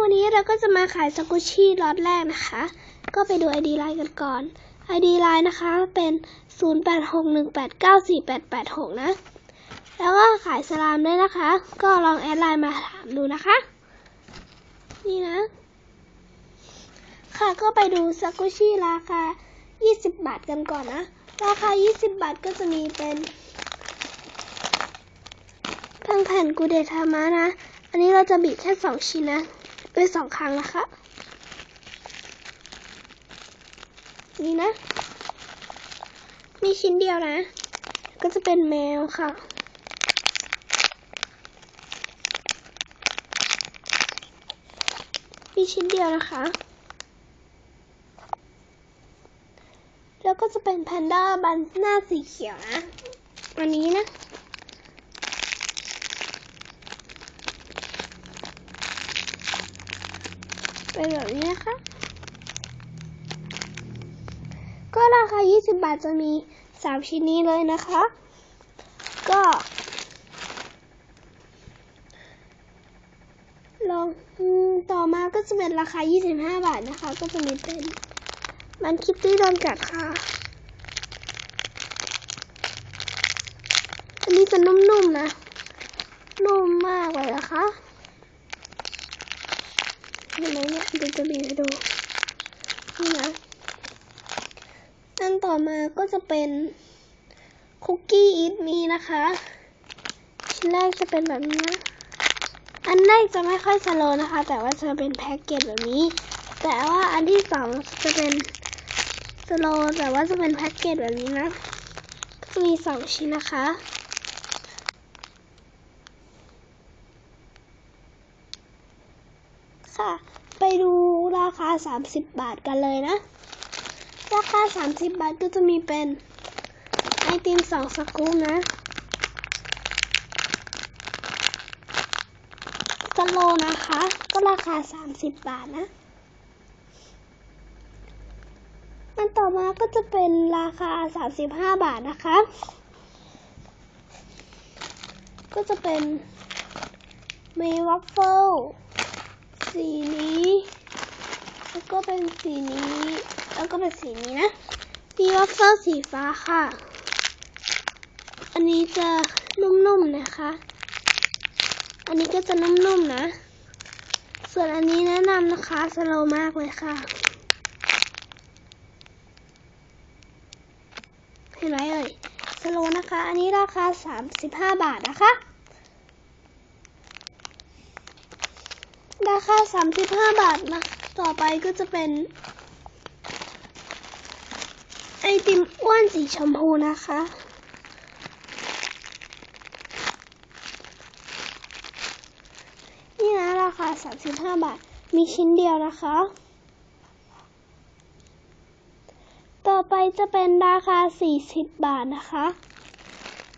วันนี้เราก็จะมาขายสกุชชี่ล็อตแรกนะคะ ก็ไปดู ID ไลน์กันก่อน ID ไลน์นะคะเป็น 0861894886 นะ แล้วก็ขายสลามด้วยนะคะ ก็ลองแอดไลน์มาถามดูนะคะ นี่นะ ค่ะก็ไปดูสกุชชี่ราคา 20 บาทกันก่อนนะ ราคา 20 บาทก็จะมีเป็นทั้งแผ่นกูเดทามะนะ อันนี้เราจะบีบแค่2ชิ้นนะ ด้วยสองครั้งนะคะ นี่นะ มีชิ้นเดียวนะ ก็จะเป็นแมวค่ะ มีชิ้นเดียวนะคะ แล้วก็จะเป็นแพนด้าบันหน้าสีเขียวนะ อันนี้นะ เป็นแบบนี้นะคะ ก็ราคา 20 บาทจะมี 3 ชิ้นนี้เลยนะคะ ก็ ลองต่อมาก็จะเป็นราคา 25 บาทนะคะ ก็จะมีเป็น มันคิตตี้โดนกัดค่ะอันนี้จะนุ่มๆนะนุ่มมากเลยนะคะ เห็นไหมเนี่ยเดี๋ยวจะบีบให้ดูนี่นะอันต่อมาก็จะเป็นคุกกี้อีทมีนะคะ ชิ้นแรกจะเป็นแบบนี้นะอันแรกจะไม่ค่อยสโลว์นะคะ แต่ว่าจะเป็นแพ็กเกจแบบนี้ แต่ว่าอันที่สองจะเป็นสโลว์แต่ว่าจะเป็นแพ็กเกจแบบนี้นะก็มีสองชิ้นนะคะ ค่ะ ไปดูราคา 30 บาทกันเลยนะ ราคา 30 บาทก็จะมีเป็น ไอติมสองสกู๊ปนะสโลนะคะ ก็ราคา 30 บาทนะอันต่อมาก็จะเป็นราคา 35 บาทนะคะ ก็จะเป็นเมวัฟเฟิล สีนี้ แล้วก็เป็นสีนี้ แล้วก็เป็นสีนี้นะมีวัฟเฟิลสีฟ้าค่ะ อันนี้จะนุ่มๆนะคะ อันนี้ก็จะนุ่มๆนะ ส่วนอันนี้แนะนำนะคะสโลมากเลยค่ะ เห็นไหมเอ่ยสโลนะคะ อันนี้ราคา 35 บาทนะคะ ราคา35บห้าบาทนะ ต่อไปก็จะเป็น ไอติมอ้วนสีชมพูนะคะ นี่นะราคา35บห้าบาท มีชิ้นเดียวนะคะ ต่อไปจะเป็นราคา40บาทนะคะ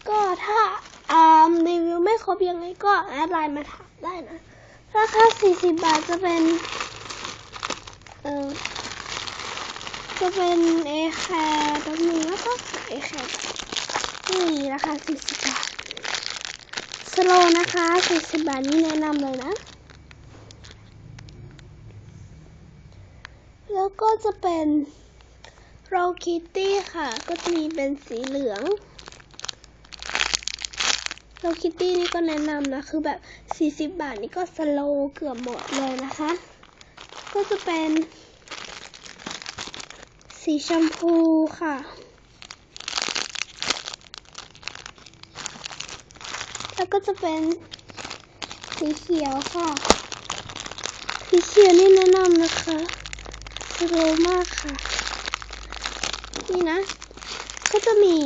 ก็ถ้าอ่ารีวิวไม่ครบยังไงก็แอดไลน์มาถามได้นะ ราคา40บาทจะเป็น เออจะเป็นเอแคร์ตัวนึงแล้วก็เอแคร์นี่ราคา40บาท สโลนะคะ40บาทนี่แนะนำเลยนะ แล้วก็จะเป็นโรคิตตี้ค่ะ ก็จะมีเป็นสีเหลือง โลคิตตี้นี่ก็แนะนำนะ คือแบบ 40 บาทนี่ก็สโลเกือบหมดเลยนะคะ ก็จะเป็น สีชมพูค่ะ แล้วก็จะเป็นสีเขียวค่ะ สีเขียวนี่แนะนำนะคะสโลมากค่ะ นี่นะ ก็จะมี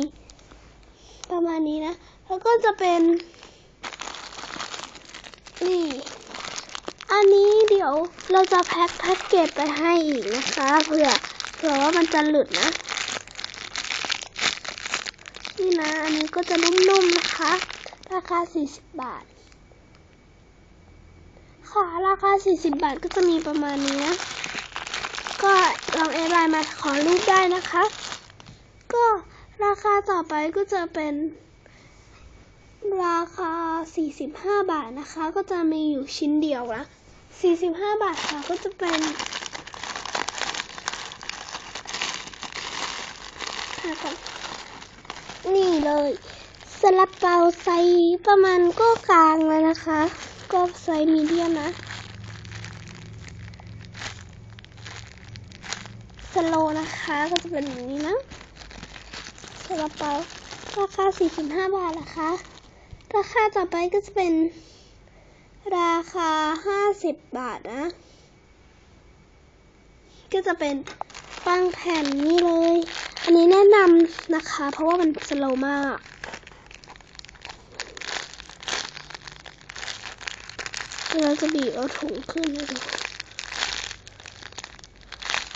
ประมาณนี้นะ แล้วก็จะเป็น นี่ อันนี้เดี๋ยวเราจะแพ็คแพ็กเกจไปให้อีกนะคะเผื่อเผื่อว่ามันจะหลุดนะ นี่นะ อันนี้ก็จะนุ่มๆนะคะ ราคา 40 บาท ค่ะ ราคา 40 บาทก็จะมีประมาณนี้นะก็ลองแอดไลน์มาขอรูปได้นะคะ ก็ราคาต่อไปก็จะเป็น ราคา 45 บาทนะคะ ก็จะมีอยู่ชิ้นเดียวนะ45 บาทค่ะก็จะเป็นหาก่อนนี่เลยสลับเปาไซส์ประมาณก็กลางแล้วนะคะ ก็ไซส์มีเดียมนะสโลนะคะก็จะเป็นแบบนี้นะสลับเปาราคา 45 บาทนะคะ ราคาต่อไปก็จะเป็นราคา 50 บาทนะ ก็จะเป็นปังแผ่นนี่เลย อันนี้แนะนำนะคะ เพราะว่ามันสโลมาก เราจะบีบเอาถุงขึ้นให้ดู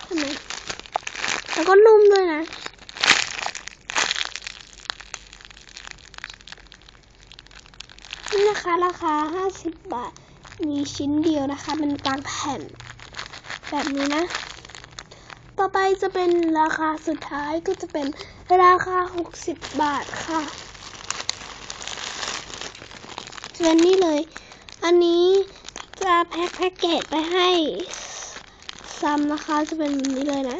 ทำไมแล้วก็นุ่มด้วยนะ นะคะราคา 50 บาท มีชิ้นเดียวนะคะ เป็นกลางแผ่น แบบนี้นะ ต่อไปจะเป็นราคาสุดท้ายก็จะเป็นราคา 60 บาทค่ะจะเป็นนี่เลย อันนี้จะแพ็คแพ็กเกจไปให้ซ้ำนะคะจะเป็นแบบนี้เลยนะ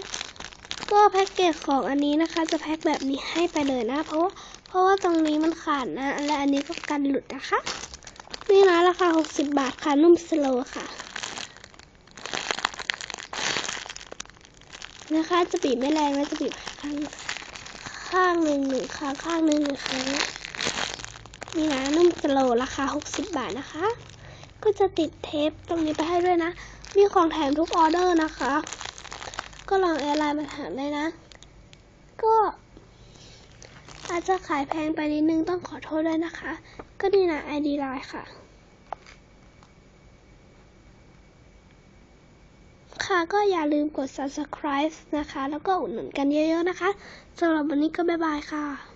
ก็แพ็กเกจของอันนี้นะคะ จะแพ็คแบบนี้ให้ไปเลยนะ เพราะว่า เพราะว่าตรงนี้มันขาดนะ และอันนี้ก็กันหลุดนะคะ นี่นะราคา 60 บาทค่ะ นุ่มสโลค่ะนะคะจะบีบไม่แรงนะจะบีบข้างข้างหนึ่งหนึ่งครั้งข้างหนึ่งหนึ่งครั้งนี่นะนุ่มสโลราคา 60 บาทนะคะ ก็จะติดเทปตรงนี้ไปให้ด้วยนะ มีของแถมทุกออเดอร์นะคะ ก็ลองแอร์ไลน์มาถามได้นะ ก็ อาจจะขายแพงไปนิดนึงต้องขอโทษด้วยนะคะ ก็นี่นะ ID ไลน์ค่ะ ค่ะก็อย่าลืมกด subscribe นะคะ แล้วก็อุดหนุนกันเยอะๆนะคะสำหรับวันนี้ก็บ๊ายบายค่ะ